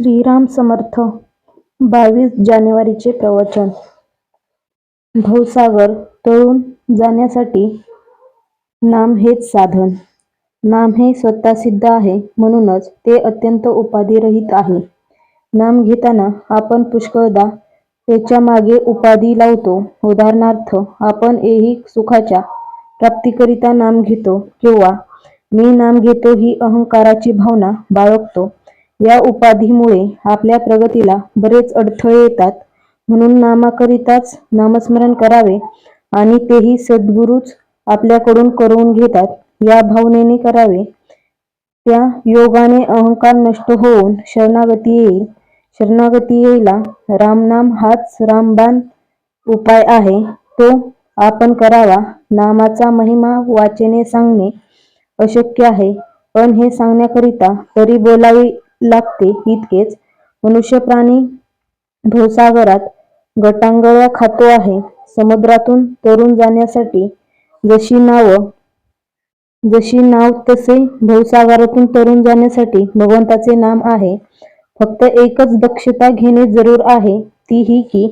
श्रीराम समर्थ बावीस जानेवारीचे प्रवचन भवसागर तळून जाण्यासाठी नाम हेच साधन. नाम हे स्वतः सिद्ध आहे म्हणूनच ते अत्यंत उपाधिरहित आहे. नाम घेताना आपण पुष्कळदा त्याच्यामागे उपाधी लावतो. उदाहरणार्थ आपण एही सुखाच्या प्राप्तीकरिता नाम घेतो किंवा मी नाम घेतो ही अहंकाराची भावना बाळगतो. या उपाधीमुळे आपल्या प्रगतीला बरेच अडथळे येतात. म्हणून नामाकरिताच नामस्मरण करावे आणि तेही सद्गुरूच आपल्याकडून करून घेतात या भावनेने करावे. त्या योगाने अहंकार नष्ट होऊन शरणागती येईल. शरणागती येईला रामनाम हाच रामबाण उपाय आहे तो आपण करावा. नामाचा महिमा वाचेने सांगणे अशक्य आहे पण हे सांगण्याकरिता तरी बोलावे लागते इतकेच. मनुष्य प्राणी भवसागरात गटांगळ्या खातो आहे. समुद्रातून तरून जाण्यासाठी जशी नाव जशी नाव तसे भवसागरातून तरून जाण्यासाठी भगवंताचे नाम आहे. फक्त एकच दक्षता घेणे जरूर आहे ती ही की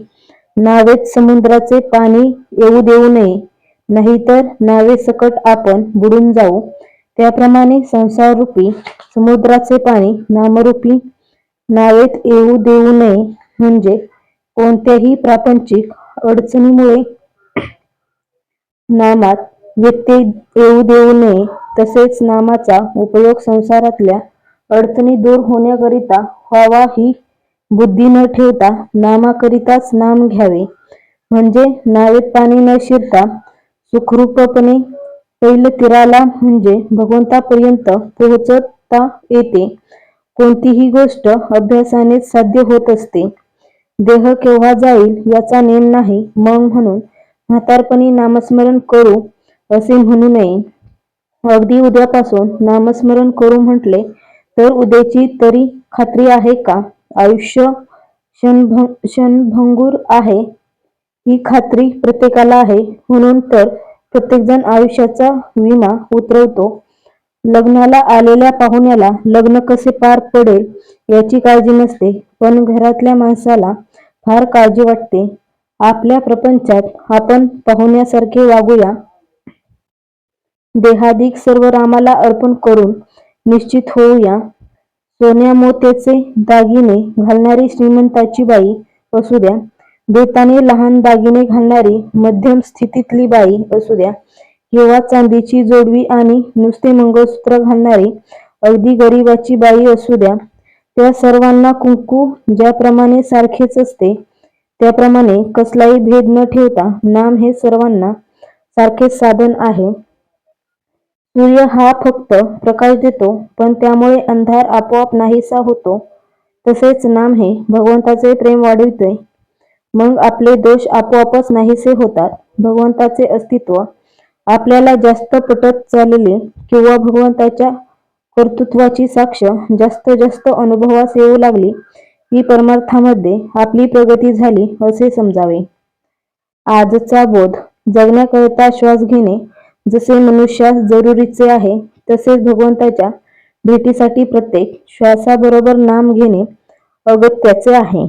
नावेत समुद्राचे पाणी येऊ देऊ नये नाहीतर नावे सकट आपण बुडून जाऊ. त्याप्रमाणे संसाररूपी समुद्राचे पाणी नामरूपी नावेत येऊ देऊ नये म्हणजे कोणत्याही प्रापंचिक अडचणीमुळे नामात व्यत्यय येऊ देऊ नये. तसेच नामाचा उपयोग संसारातल्या अडचणी दूर होण्याकरिता व्हावा ही बुद्धी न ठेवता नामाकरिताच नाम घ्यावे. म्हणजे नावेत पाणी न शिरता सुखरूपपणे पैलतीराला म्हणजे भगवंतापर्यंत पोहोचता येते. कोणतीही गोष्ट अभ्यासाने साध्य होत असते. देह केव्हा जाईल याचा नेम नाही मग म्हणून म्हातारपणी नामस्मरण करू असे म्हणू नये. अगदी उद्यापासून नामस्मरण करू म्हटले तर उद्याची तरी खात्री आहे का? आयुष्य क्षणभंगूर आहे ही खात्री प्रत्येकाला आहे. म्हणून तर प्रत्येकजण आयुष्याचा विमा उतरवतो. लग्नाला आलेल्या पाहुण्याला लग्न कसे पार पडेल याची काळजी नसते पण घरातल्या माणसाला फार काळजी वाटते. आपल्या प्रपंचात आपण पाहुण्यासारखे वागूया. देहादिक सर्व रामाला अर्पण करून निश्चित होऊया. सोन्या मोत्याचे दागिने घालणारी श्रीमंताची बाई असू द्या बेताने लहान दागिने घालणारी मध्यम स्थितीतली बाई असू द्या किंवा चांदीची जोडवी आणि नुसते मंगळसूत्र घालणारी अगदी गरिबाची बाई असू द्या त्या सर्वांना कुंकू ज्याप्रमाणे सारखेच असते त्याप्रमाणे कसलाही भेद न ठेवता नाम हे सर्वांना सारखेच साधन आहे. सूर्य हा फक्त प्रकाश देतो पण त्यामुळे अंधार आपोआप नाहीसा होतो तसेच नाम हे भगवंताचे प्रेम वाढविते मग आपले दोष आपोआपच नाहीसे होतात. भगवंताचे अस्तित्व आपल्याला जास्त पटत चालले किंवा भगवंताच्या कर्तृत्वाची साक्ष जास्त जास्त अनुभवास येऊ लागली की परमार्थामध्ये आपली प्रगती झाली असे समजावे. आजचा बोध जगण्याकरिता श्वास घेणे जसे मनुष्यास जरुरीचे आहे तसेच भगवंताच्या भेटीसाठी प्रत्येक श्वासाबरोबर नाम घेणे अगत्याचे आहे.